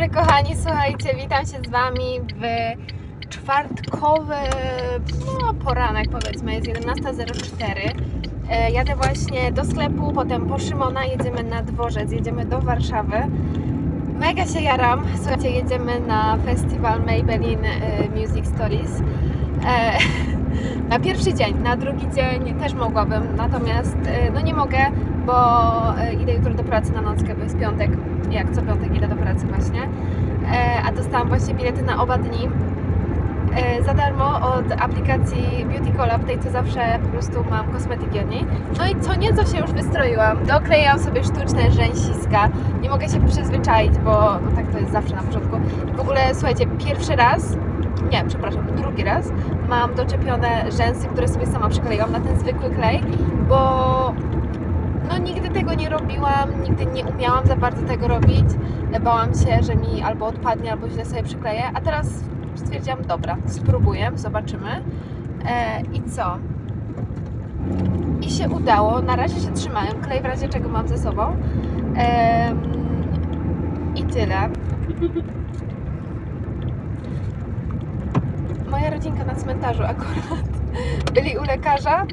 dobry kochani, słuchajcie, witam się z Wami w czwartkowy no, poranek powiedzmy, jest 11.04 e, Jadę właśnie do sklepu, potem po Szymona, jedziemy na dworzec, jedziemy do Warszawy. Mega się jaram, słuchajcie, jedziemy na festiwal Maybelline e, Music Stories. E, Na pierwszy dzień, na drugi dzień też mogłabym, natomiast no nie mogę, bo idę jutro do pracy na nockę, bo jest piątek jak co piątek idę do pracy właśnie. E, a dostałam właśnie bilety na oba dni e, za darmo od aplikacji Beauty Collab, tej co zawsze po prostu mam kosmetyki od niej. No i co nieco się już wystroiłam. Doklejam sobie sztuczne rzęsiska. Nie mogę się przyzwyczaić, bo no tak to jest zawsze na początku. W ogóle słuchajcie, pierwszy raz nie, przepraszam, drugi raz mam doczepione rzęsy, które sobie sama przykleiłam na ten zwykły klej, bo no nigdy tego nie robiłam, nigdy nie umiałam za bardzo tego robić. Bałam się, że mi albo odpadnie, albo źle sobie przykleję, a teraz stwierdziłam, dobra, spróbuję, zobaczymy. E, I co? I się udało, na razie się trzymają, klej w razie czego mam ze sobą. Em, I tyle. Moja rodzinka na cmentarzu akurat byli u lekarza e,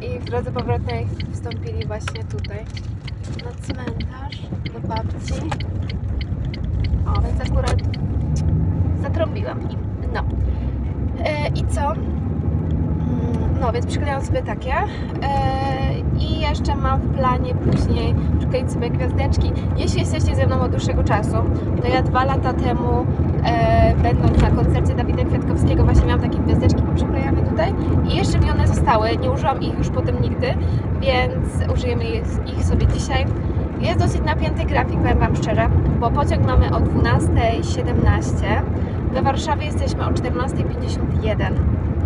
i w drodze powrotnej wstąpili właśnie tutaj na cmentarz do babci. O, więc akurat zatrąbiłam im. No. E, I co? Mm, No, więc przyklejam sobie takie. I jeszcze mam w planie później przykleić sobie gwiazdeczki. Jeśli jesteście ze mną od dłuższego czasu, to ja dwa lata temu, e, będąc na koncercie Dawida Kwiatkowskiego, właśnie miałam takie gwiazdeczki poprzyklejane tutaj i jeszcze mi one zostały. Nie użyłam ich już potem nigdy, więc użyjemy ich, sobie dzisiaj. Jest dosyć napięty grafik, powiem Wam szczerze, bo pociąg mamy o 12.17. We Warszawie jesteśmy o 14.51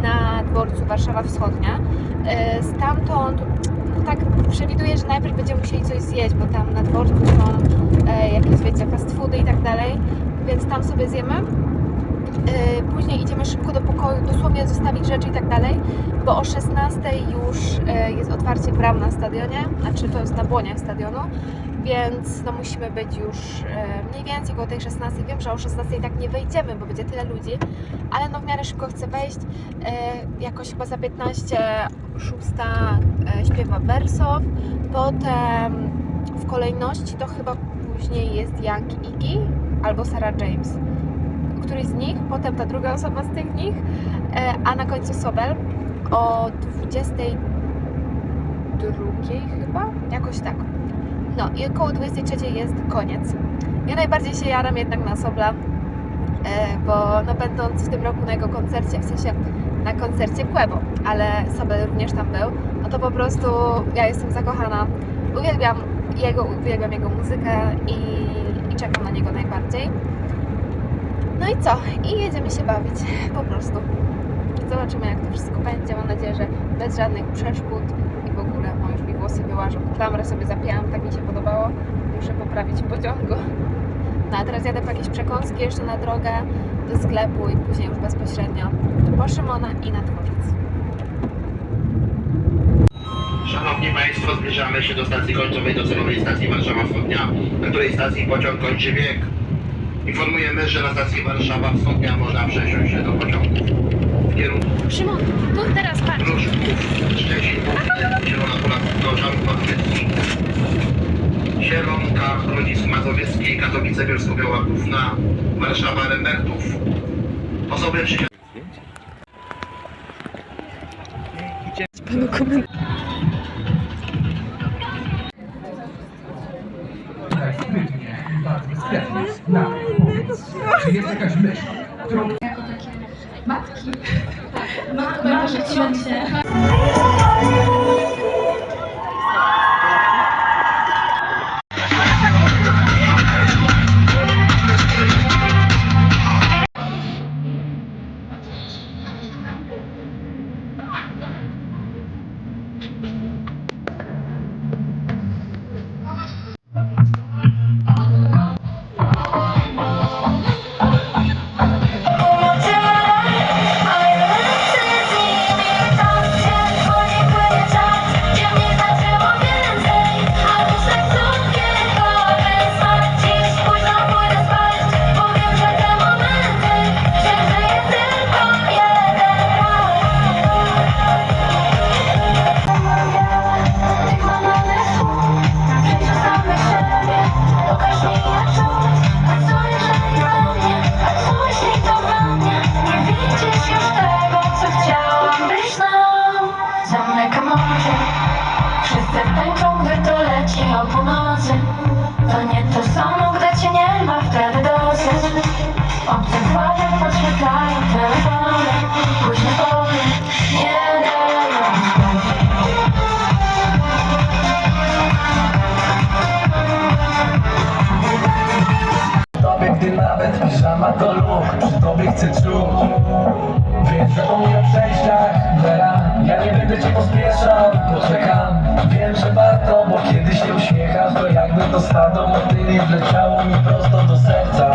na dworcu Warszawa Wschodnia. E, Stamtąd tak przewiduję, że najpierw będziemy musieli coś zjeść, bo tam na dworcu są e, jakieś, wiecie, fast foody i tak dalej, więc tam sobie zjemy. E, Później idziemy szybko do pokoju, dosłownie zostawić rzeczy i tak dalej, bo o 16 już e, jest otwarcie bram na stadionie, znaczy to jest na błoniach stadionu, więc no musimy być już e, mniej więcej koło tej 16. Wiem, że o 16 i tak nie wejdziemy, bo będzie tyle ludzi, ale no w miarę szybko chcę wejść. Jakoś chyba za 15 szósta e, śpiewa Wersow, potem w kolejności to chyba później jest Young Iggy albo Sarah James. Któryś z nich, potem ta druga osoba z tych nich, e, a na końcu Sobel o 22 chyba, jakoś tak. No i około 23 jest koniec. Ja najbardziej się jaram jednak na Sobla, e, bo no będąc w tym roku na jego koncercie, w sensie na koncercie Quebo, ale Sobel również tam był, no to po prostu ja jestem zakochana. Uwielbiam jego, uwielbiam jego muzykę i, i czekam na niego najbardziej. No i co? I jedziemy się bawić, po prostu. Zobaczymy jak to wszystko będzie. Mam nadzieję, że bez żadnych przeszkód i w ogóle, o już mi włosy wyłażą. Klamrę sobie zapięłam, tak mi się podobało. Muszę poprawić pociągu. No a teraz jadę po jakieś przekąski jeszcze na drogę do sklepu i później już bezpośrednio po Szymona i na dworzec. Szanowni Państwo, zbliżamy się do stacji końcowej docelowej stacji Warszawa Wschodnia, na której stacji pociąg kończy bieg. Informujemy, że na stacji Warszawa Wschodnia można przesiąść się do pociągów w kierunku Szymon, tu teraz patrz. Różków, Szczecin, Zielona Góra, Gorzów, Podbytki, Zielonka, Grodzisk Mazowiecki, Katowice, Bielsko-Biała Główna, Warszawa, Rembertów. Osoby przysiągłe. To nie to samo, gdy cię nie ma wtedy dosyć. Obce twarze podświetlają telefony Późne pory nie dają. Tobie, gdy nawet piżama to luk Przy tobie chcę czuć. Więc zapomnij o przejściach, tak, Vera Ja nie będę cię pospieszał. Jakby to stado motyli wleciało mi prosto do serca.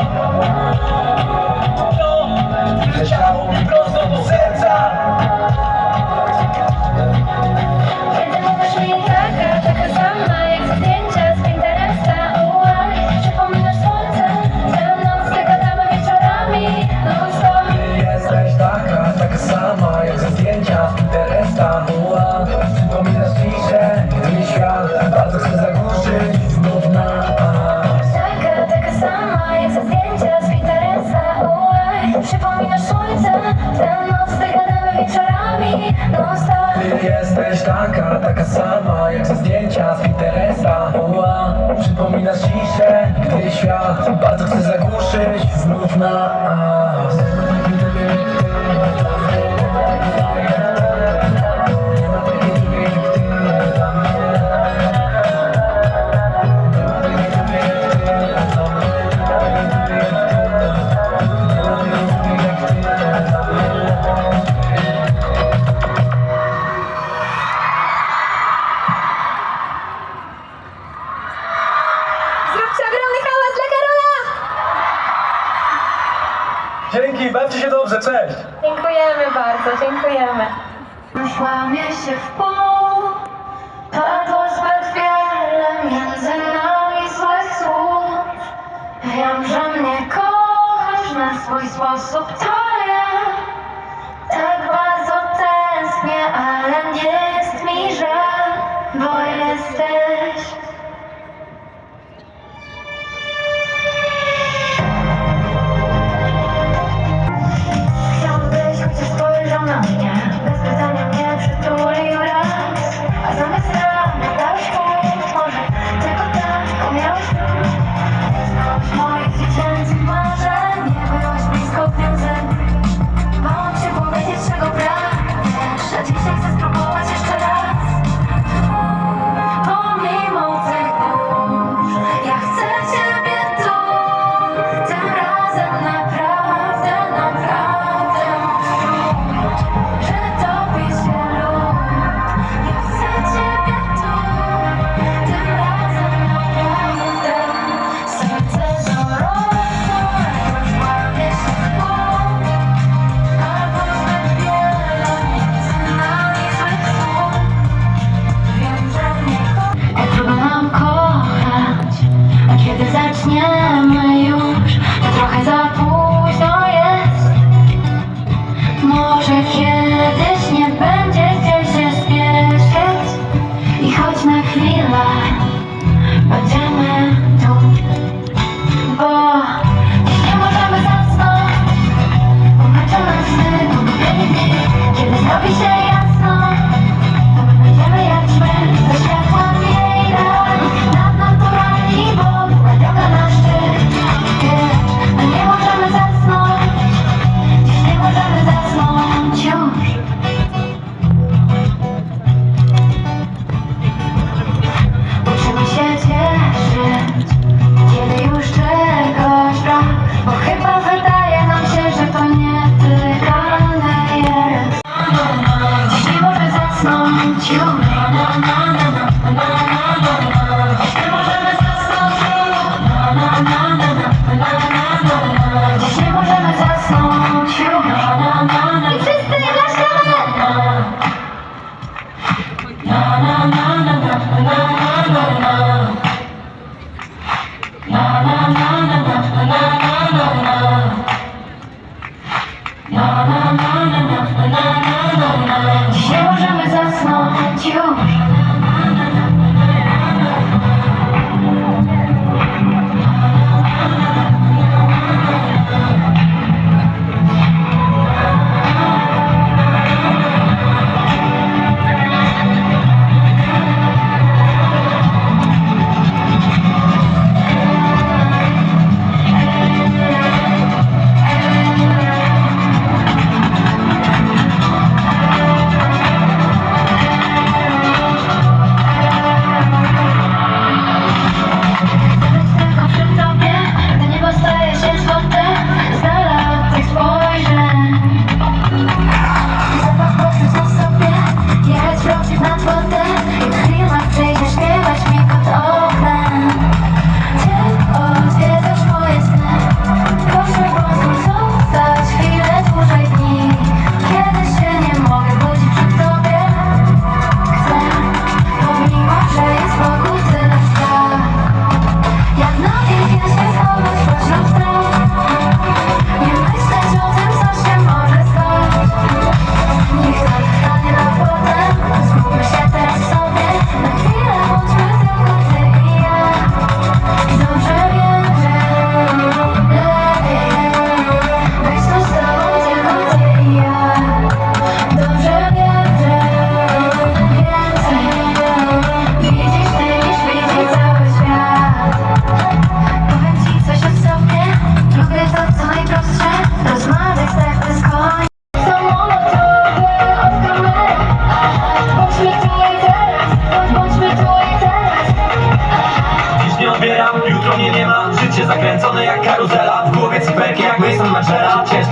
Wleciało mi prosto But. Bardzo chcę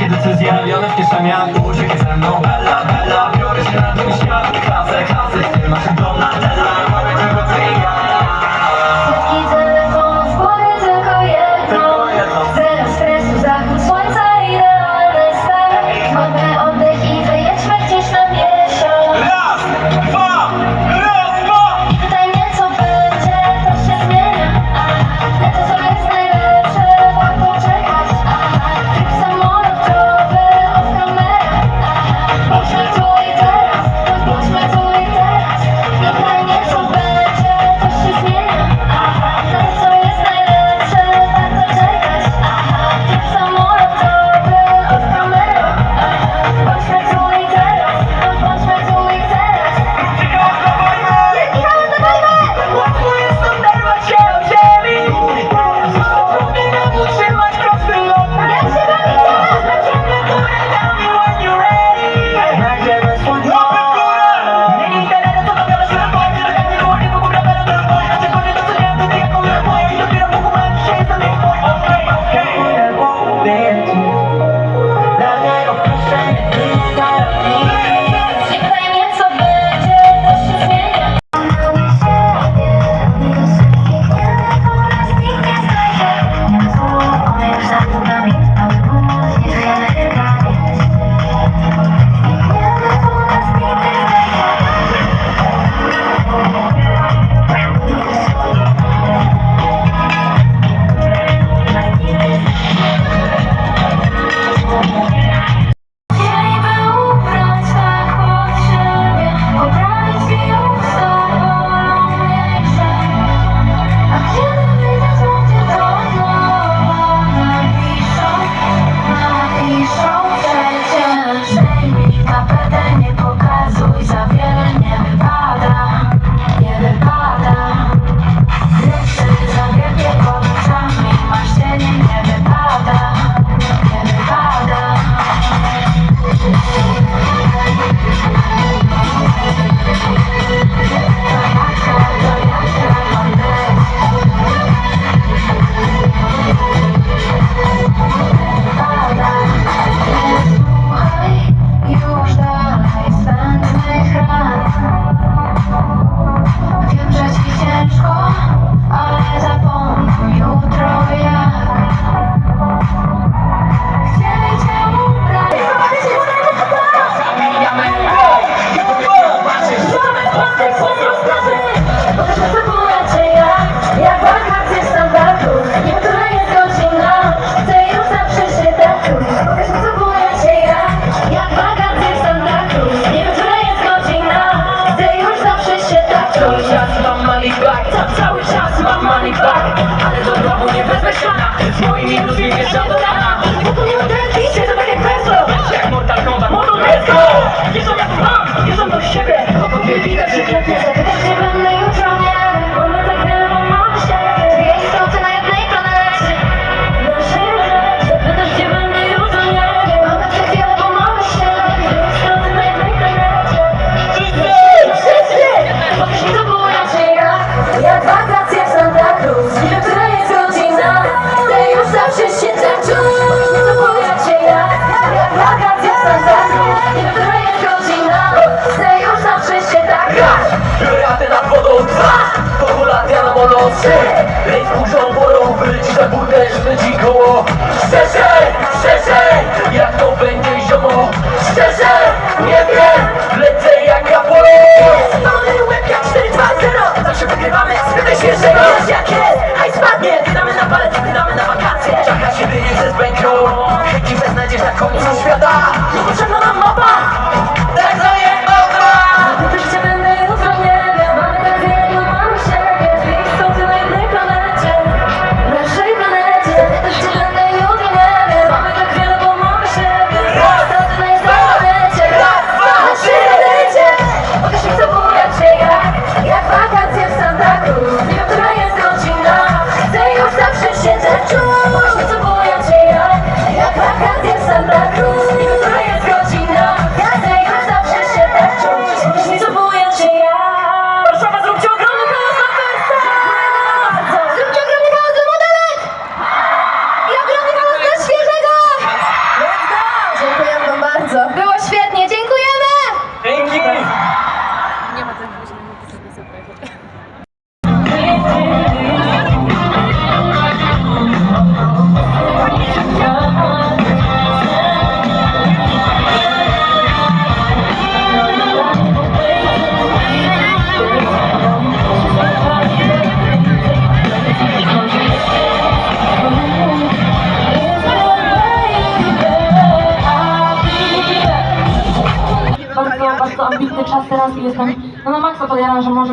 wszystkie decyzje robione w kieszeniach. Przeszej, lej kurzą wolą wyleci za burtę, zleci koło. Przeszej, przeszej, jak to będzie ziomo. Szczerze, nie wiem, lecę jak Apollo. Spalony łeb jak 4-2-0 Zawsze wygrywamy, spytaj się, że wiesz jak jest Haj spadnie, wydamy na palec, wydamy na wakacje. Czaka się wyjedzie z bankroll Heki beznadzież na końcu świata. Nie potrzebna nam mapa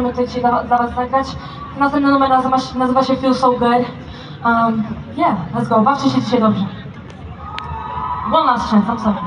będziemy tutaj dzisiaj dla, dla Was zagrać. Następny numer nazywa, się- nazywa się Feel So Good. Um, yeah, let's go. Bawcie się dzisiaj dobrze. One last chance, I'm sorry.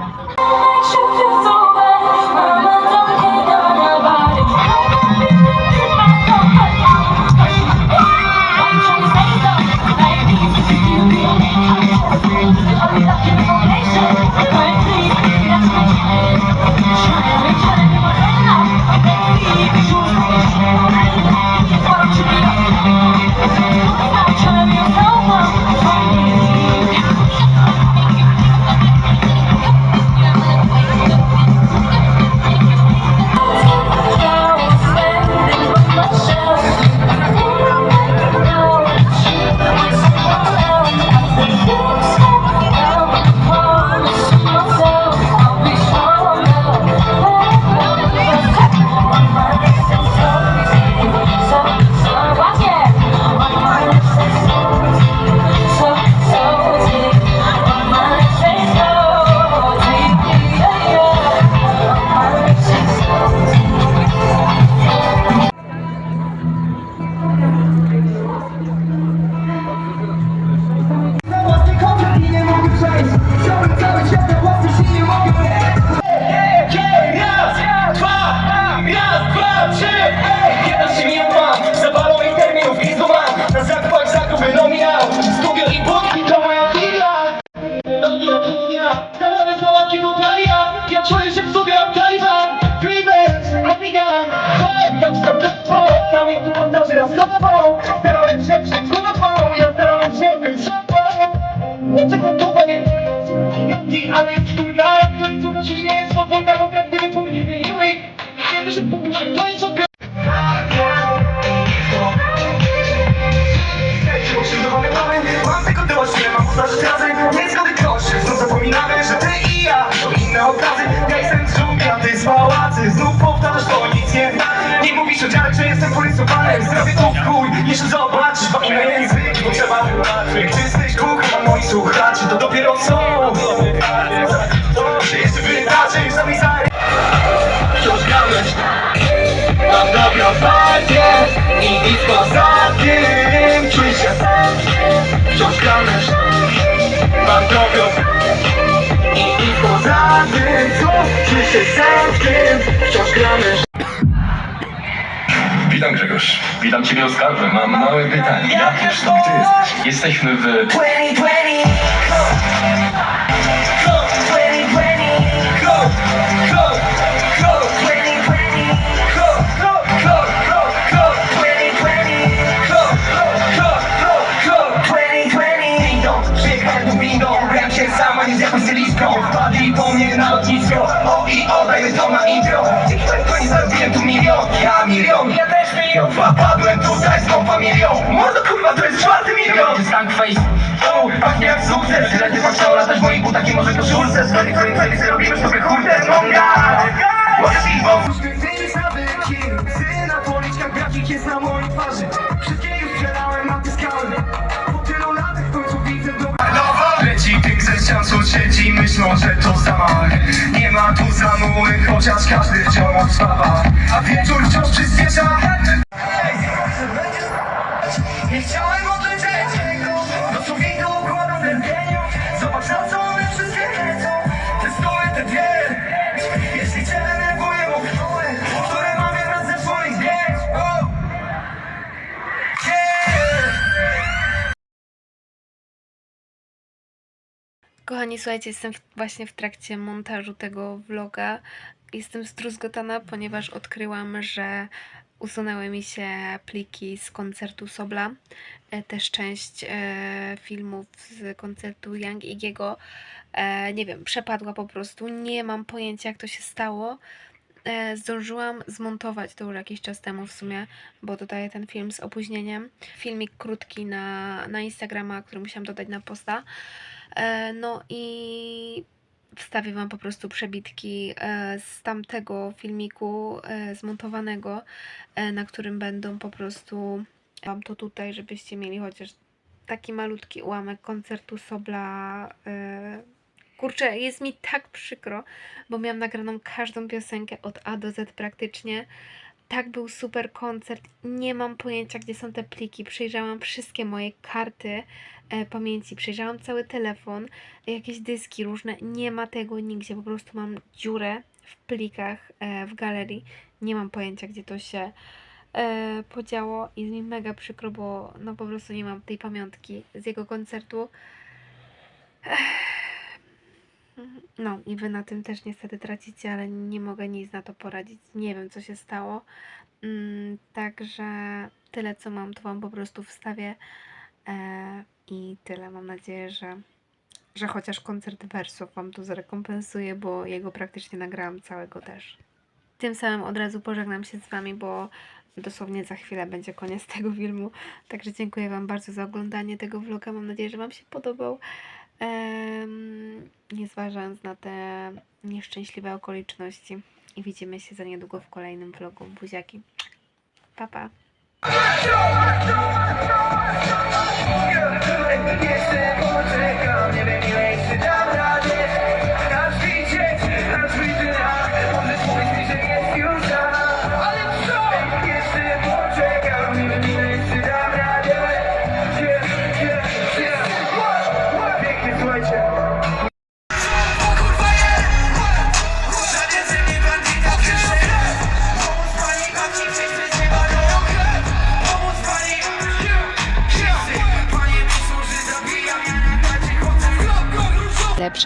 pracy Gejsem z dżungli, z pałacy. Znów powtarzasz to, nic nie Nie mówisz o dziale, że jestem porysowanym Zrobię to w chuj, jeszcze zobaczysz Dwa inne języki, bo trzeba wybaczyć. Czy jesteś kuchem, moi słuchacze To dopiero są. To się jeszcze wydarzy, sami zary Wciąż gramy Mam dobrą partię I disco za tym. Czuj się Wciąż gramy Mam dobrą partię i disco za tym Co czuję się tym Wciąż gramy Witam Grzegorz. Witam Ciebie Oskarze. Mam małe pytanie. Jakie to gdzie jesteś? Jesteśmy w... 2020 z familią Mordo kurwa, to jest czwarty milion. Stank face? O, pachnie jak sukces. Tyle ty patrzał latać w moich butach i może koszulce Stoi twoim fejsy, robimy sztukę hurtem Monga Możesz ich wąs na policzkach grafik jest na mojej twarzy. Wszystkie już przelałem, natyskałem Po tylu latach w końcu widzę dobra Leci tych ze ścian sąsiedzi myślą, że to zamach Nie ma tu zamuły, chociaż każdy wciąż odstawa A wieczór wciąż przyspiesza Kochani, słuchajcie, jestem w, właśnie w trakcie montażu tego vloga. Jestem zdruzgotana, ponieważ odkryłam, że usunęły mi się pliki z koncertu Sobla. E, Też część e, filmów z koncertu Young Igiego. E, nie wiem, przepadła po prostu. Nie mam pojęcia, jak to się stało. Zdążyłam zmontować to już jakiś czas temu w sumie, bo dodaję ten film z opóźnieniem. Filmik krótki na, na Instagrama, który musiałam dodać na posta. E, No i wstawię Wam po prostu przebitki e, z tamtego filmiku e, zmontowanego, na którym będą po prostu Wam to tutaj, żebyście mieli chociaż taki malutki ułamek koncertu Sobla. Kurczę, jest mi tak przykro, bo miałam nagraną każdą piosenkę od A do Z praktycznie. Tak był super koncert. Nie mam pojęcia, gdzie są te pliki. Przejrzałam wszystkie moje karty e, pamięci, przejrzałam cały telefon, jakieś dyski różne. Nie ma tego nigdzie. Po prostu mam dziurę w plikach e, w galerii. Nie mam pojęcia, gdzie to się e, podziało. Jest mi mega przykro, bo no po prostu nie mam tej pamiątki z jego koncertu. No i wy na tym też niestety tracicie, ale nie mogę nic na to poradzić. Nie wiem, co się stało. Mm, także tyle, co mam, to wam po prostu wstawię. E, I tyle. Mam nadzieję, że, że chociaż koncert wersów wam tu zrekompensuję, bo jego praktycznie nagrałam całego też. Tym samym od razu pożegnam się z wami, bo dosłownie za chwilę będzie koniec tego filmu. Także dziękuję wam bardzo za oglądanie tego vloga. Mam nadzieję, że wam się podobał. Nie zważając na te nieszczęśliwe okoliczności. I widzimy się za niedługo w kolejnym vlogu. Buziaki. Pa, pa.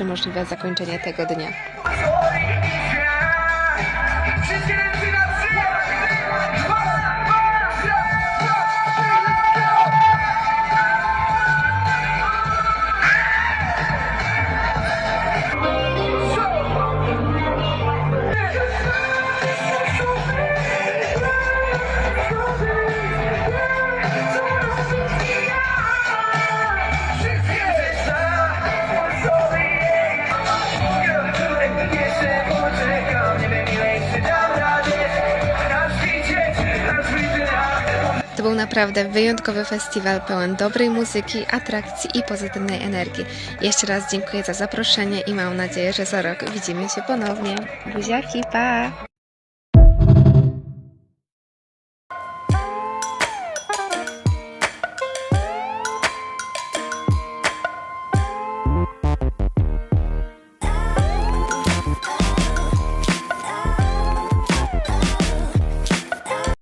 Możliwe zakończenie tego dnia. Naprawdę wyjątkowy festiwal pełen dobrej muzyki, atrakcji i pozytywnej energii. Jeszcze raz dziękuję za zaproszenie i mam nadzieję, że za rok widzimy się ponownie. Buziaki, pa!